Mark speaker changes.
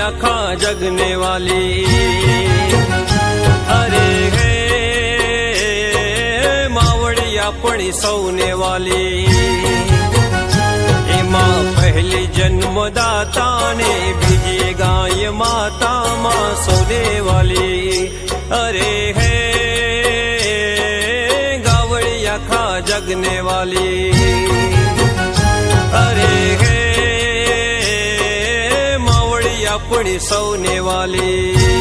Speaker 1: આખા જગને વાલી અરે હે માવડી આપણી સૌને વાલી એમાં પહેલી જન્મદાતાને બીજી ગાય માતામાં સૌને વાલી અરે હે ગાવડી આખા જગને વાલી आपण सौनेवाली।